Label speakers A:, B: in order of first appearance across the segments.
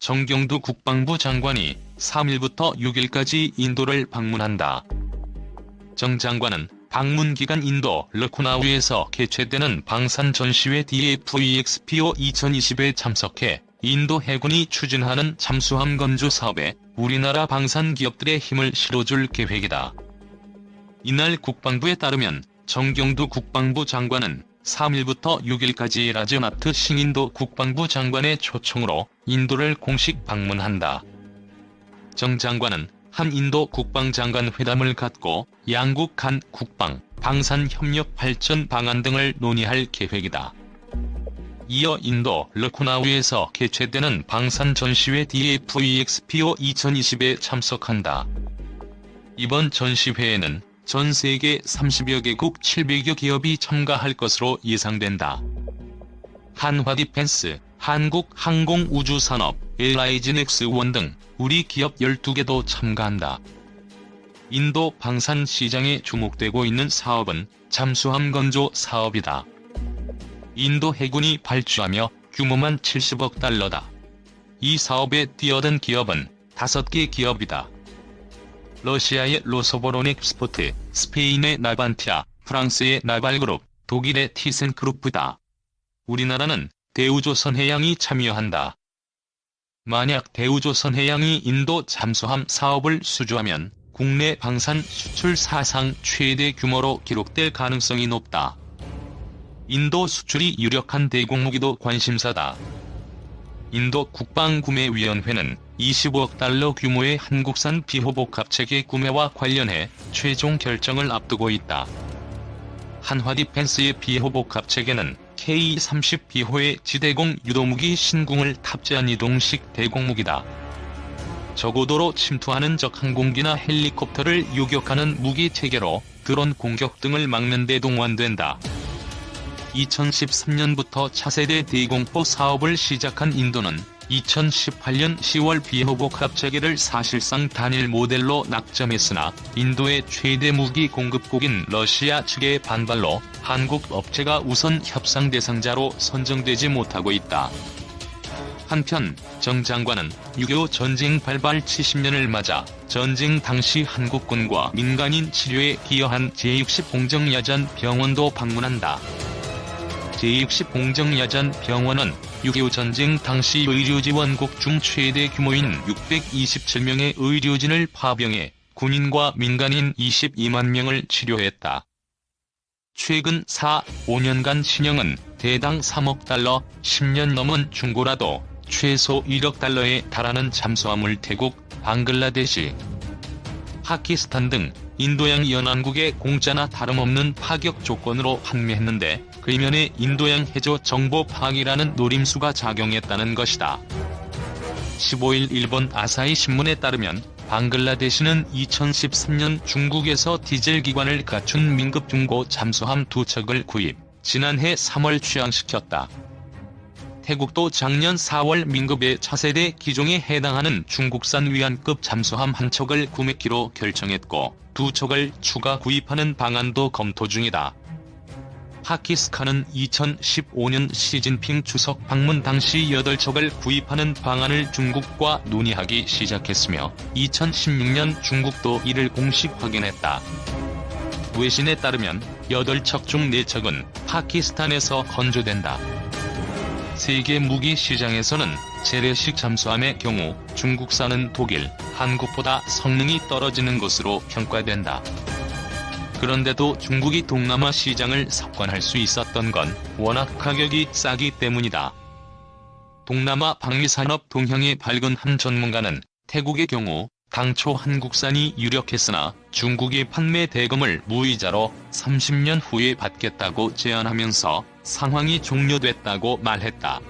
A: 정경두 국방부 장관이 3일부터 6일까지 인도를 방문한다. 정 장관은 방문 기간 인도 르코나우에서 개최되는 방산 전시회 DFEXPO 2020에 참석해 인도 해군이 추진하는 잠수함 건조 사업에 우리나라 방산 기업들의 힘을 실어줄 계획이다. 이날 국방부에 따르면 정경두 국방부 장관은 3일부터 6일까지 라즈나트 싱인도 국방부 장관의 초청으로 인도를 공식 방문한다. 정 장관은 한 인도 국방장관 회담을 갖고 양국 간 국방, 방산 협력 발전 방안 등을 논의할 계획이다. 이어 인도 르코나우에서 개최되는 방산 전시회 DFEXPO 2020에 참석한다. 이번 전시회에는 전 세계 30여 개국 700여 기업이 참가할 것으로 예상된다. 한화 디펜스, 한국 항공우주산업, LIG넥스원 등 우리 기업 12개도 참가한다. 인도 방산 시장에 주목되고 있는 사업은 잠수함 건조 사업이다. 인도 해군이 발주하며 규모만 70억 달러다. 이 사업에 뛰어든 기업은 5개 기업이다. 러시아의 로소보로넥 스포트, 스페인의 나반티아, 프랑스의 나발그룹, 독일의 티센그룹이다. 우리나라는 대우조선해양이 참여한다. 만약 대우조선해양이 인도 잠수함 사업을 수주하면 국내 방산 수출 사상 최대 규모로 기록될 가능성이 높다. 인도 수출이 유력한 대공무기도 관심사다. 인도 국방구매위원회는 25억 달러 규모의 한국산 비호복 합 체계 구매와 관련해 최종 결정을 앞두고 있다. 한화 디펜스의 비호복 합 체계는 K-30 비호의 지대공 유도무기 신궁을 탑재한 이동식 대공무기다. 저고도로 침투하는 적 항공기나 헬리콥터를 유격하는 무기 체계로 드론 공격 등을 막는 데 동원된다. 2013년부터 차세대 대공포 사업을 시작한 인도는 2018년 10월 비호복 합 체계를 사실상 단일 모델로 낙점했으나 인도의 최대 무기 공급국인 러시아 측의 반발로 한국 업체가 우선 협상 대상자로 선정되지 못하고 있다. 한편 정 장관은 6.25 전쟁 발발 70년을 맞아 전쟁 당시 한국군과 민간인 치료에 기여한 제60 공정야전 병원도 방문한다. 제60 공정야전 병원은 6.25 전쟁 당시 의료지원국 중 최대 규모인 627명의 의료진을 파병해 군인과 민간인 22만 명을 치료했다. 최근 4, 5년간 신형은 대당 3억 달러, 10년 넘은 중고라도 최소 1억 달러에 달하는 잠수함을 태국, 방글라데시, 파키스탄 등 인도양 연안국의 공짜나 다름없는 파격 조건으로 판매했는데 그 이면에 인도양 해저 정보 파악이라는 노림수가 작용했다는 것이다. 15일 일본 아사히 신문에 따르면 방글라데시는 2013년 중국에서 디젤 기관을 갖춘 민급 중고 잠수함 두 척을 구입, 지난해 3월 취항시켰다. 태국도 작년 4월 민급의 차세대 기종에 해당하는 중국산 위안급 잠수함 한 척을 구매키로 결정했고 두 척을 추가 구입하는 방안도 검토 중이다. 파키스탄은 2015년 시진핑 주석 방문 당시 8척을 구입하는 방안을 중국과 논의하기 시작했으며 2016년 중국도 이를 공식 확인했다. 외신에 따르면 8척 중 4척은 파키스탄에서 건조된다. 세계 무기 시장에서는 재래식 잠수함의 경우 중국산은 독일, 한국보다 성능이 떨어지는 것으로 평가된다. 그런데도 중국이 동남아 시장을 석권할 수 있었던 건 워낙 가격이 싸기 때문이다. 동남아 방위산업 동향의 밝은 한 전문가는 태국의 경우 당초 한국산이 유력했으나 중국이 판매 대금을 무이자로 30년 후에 받겠다고 제안하면서 상황이 종료됐다고 말했다.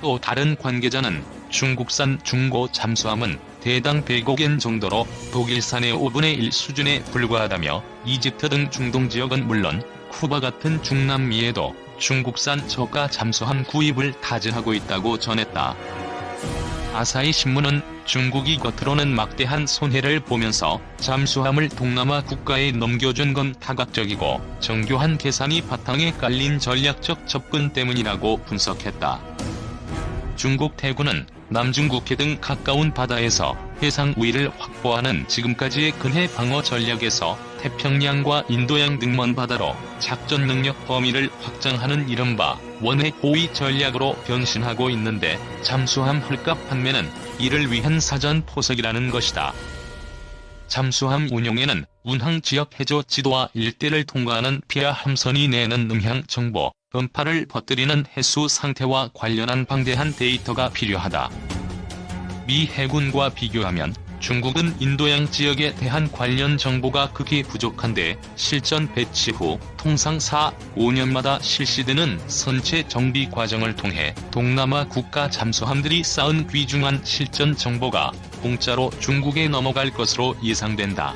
A: 또 다른 관계자는 중국산 중고 잠수함은 대당 100억엔 정도로 독일산의 5분의 1 수준에 불과하다며 이집트 등 중동 지역은 물론 쿠바 같은 중남미에도 중국산 저가 잠수함 구입을 타진하고 있다고 전했다. 아사히 신문은 중국이 겉으로는 막대한 손해를 보면서 잠수함을 동남아 국가에 넘겨준 건 타각적이고 정교한 계산이 바탕에 깔린 전략적 접근 때문이라고 분석했다. 중국 대구는 남중국해 등 가까운 바다에서 해상 우위를 확보하는 지금까지의 근해 방어 전략에서 태평양과 인도양 등 먼 바다로 작전 능력 범위를 확장하는 이른바 원해 호위 전략으로 변신하고 있는데 잠수함 헐값 판매는 이를 위한 사전 포석이라는 것이다. 잠수함 운용에는 운항 지역 해저 지도와 일대를 통과하는 피하 함선이 내는 음향 정보, 음파를 퍼뜨리는 해수 상태와 관련한 방대한 데이터가 필요하다. 미 해군과 비교하면 중국은 인도양 지역에 대한 관련 정보가 극히 부족한데 실전 배치 후 통상 4, 5년마다 실시되는 선체 정비 과정을 통해 동남아 국가 잠수함들이 쌓은 귀중한 실전 정보가 공짜로 중국에 넘어갈 것으로 예상된다.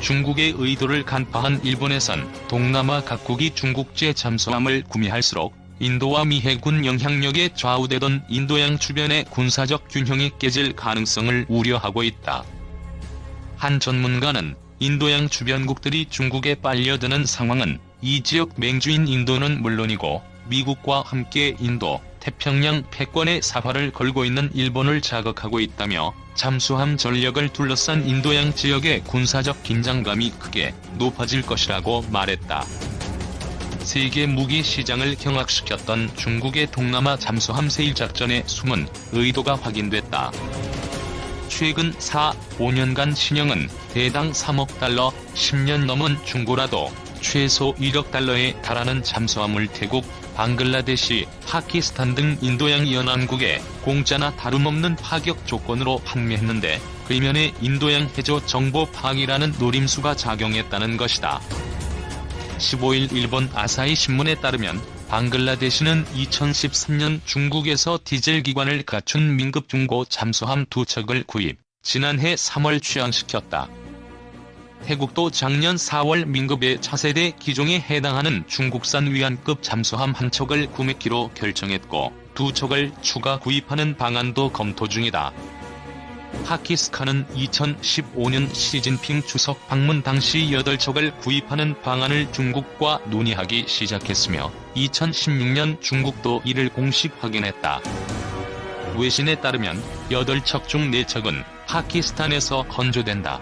A: 중국의 의도를 간파한 일본에선 동남아 각국이 중국제 잠수함을 구매할수록 인도와 미 해군 영향력에 좌우되던 인도양 주변의 군사적 균형이 깨질 가능성을 우려하고 있다. 한 전문가는 인도양 주변국들이 중국에 빨려드는 상황은 이 지역 맹주인 인도는 물론이고 미국과 함께 인도, 태평양 패권의 사활을 걸고 있는 일본을 자극하고 있다며 잠수함 전력을 둘러싼 인도양 지역의 군사적 긴장감이 크게 높아질 것이라고 말했다. 세계 무기 시장을 경악시켰던 중국의 동남아 잠수함 세일 작전의 숨은 의도가 확인됐다. 최근 4, 5년간 신형은 대당 3억 달러, 10년 넘은 중고라도 최소 1억 달러에 달하는 잠수함을 태국, 방글라데시, 파키스탄 등 인도양 연안국에 공짜나 다름없는 파격 조건으로 판매했는데 그 이면에 인도양 해저 정보 파악이라는 노림수가 작용했다는 것이다. 15일 일본 아사히 신문에 따르면 방글라데시는 2013년 중국에서 디젤 기관을 갖춘 민급 중고 잠수함 두 척을 구입, 지난해 3월 취항시켰다. 태국도 작년 4월 민급의 차세대 기종에 해당하는 중국산 위안급 잠수함 한 척을 구매키로 결정했고 두 척을 추가 구입하는 방안도 검토 중이다. 파키스탄은 2015년 시진핑 주석 방문 당시 8척을 구입하는 방안을 중국과 논의하기 시작했으며 2016년 중국도 이를 공식 확인했다. 외신에 따르면 8척 중 4척은 파키스탄에서 건조된다.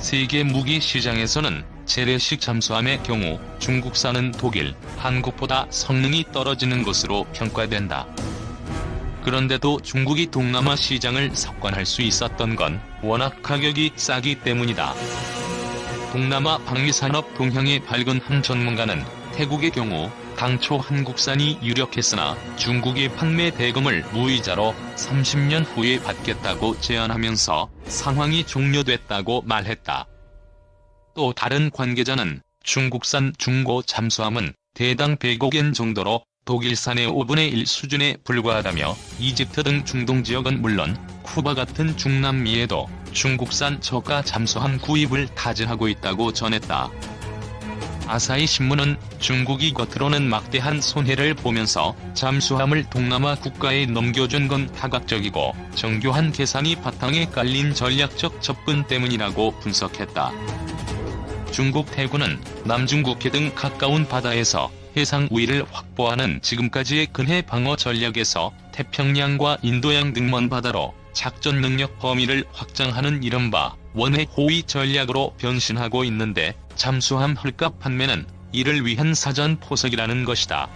A: 세계 무기 시장에서는 재래식 잠수함의 경우 중국산은 독일, 한국보다 성능이 떨어지는 것으로 평가된다. 그런데도 중국이 동남아 시장을 석권할 수 있었던 건 워낙 가격이 싸기 때문이다. 동남아 방위산업 동향의 밝은 한 전문가는 태국의 경우 당초 한국산이 유력했으나 중국의 판매 대금을 무이자로 30년 후에 받겠다고 제안하면서 상황이 종료됐다고 말했다. 또 다른 관계자는 중국산 중고 잠수함은 대당 100억엔 정도로 독일산의 5분의 1 수준에 불과하다며 이집트 등 중동 지역은 물론 쿠바 같은 중남미에도 중국산 저가 잠수함 구입을 타진하고 있다고 전했다. 아사히 신문은 중국이 겉으로는 막대한 손해를 보면서 잠수함을 동남아 국가에 넘겨준 건 파각적이고 정교한 계산이 바탕에 깔린 전략적 접근 때문이라고 분석했다. 중국 대구는 남중국해 등 가까운 바다에서 해상 우위를 확보하는 지금까지의 근해 방어 전략에서 태평양과 인도양 등 먼 바다로 작전 능력 범위를 확장하는 이른바 원해 호위 전략으로 변신하고 있는데 잠수함 헐값 판매는 이를 위한 사전 포석이라는 것이다.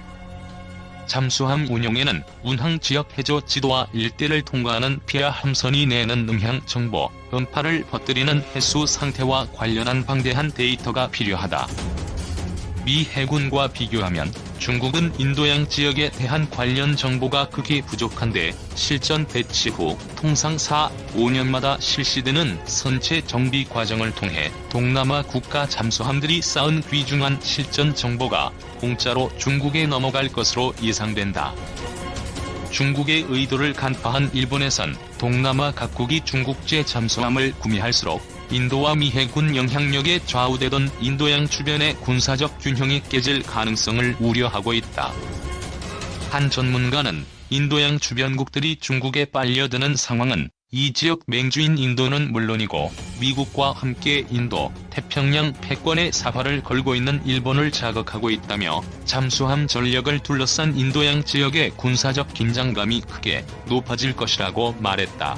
A: 잠수함 운용에는 운항 지역 해저 지도와 일대를 통과하는 피하 함선이 내는 음향 정보, 음파를 퍼뜨리는 해수 상태와 관련한 방대한 데이터가 필요하다. 미 해군과 비교하면 중국은 인도양 지역에 대한 관련 정보가 극히 부족한데 실전 배치 후 통상 4, 5년마다 실시되는 선체 정비 과정을 통해 동남아 국가 잠수함들이 쌓은 귀중한 실전 정보가 공짜로 중국에 넘어갈 것으로 예상된다. 중국의 의도를 간파한 일본에선 동남아 각국이 중국제 잠수함을 구매할수록 인도와 미 해군 영향력에 좌우되던 인도양 주변의 군사적 균형이 깨질 가능성을 우려하고 있다. 한 전문가는 인도양 주변국들이 중국에 빨려드는 상황은 이 지역 맹주인 인도는 물론이고 미국과 함께 인도, 태평양 패권의 사활을 걸고 있는 일본을 자극하고 있다며 잠수함 전력을 둘러싼 인도양 지역의 군사적 긴장감이 크게 높아질 것이라고 말했다.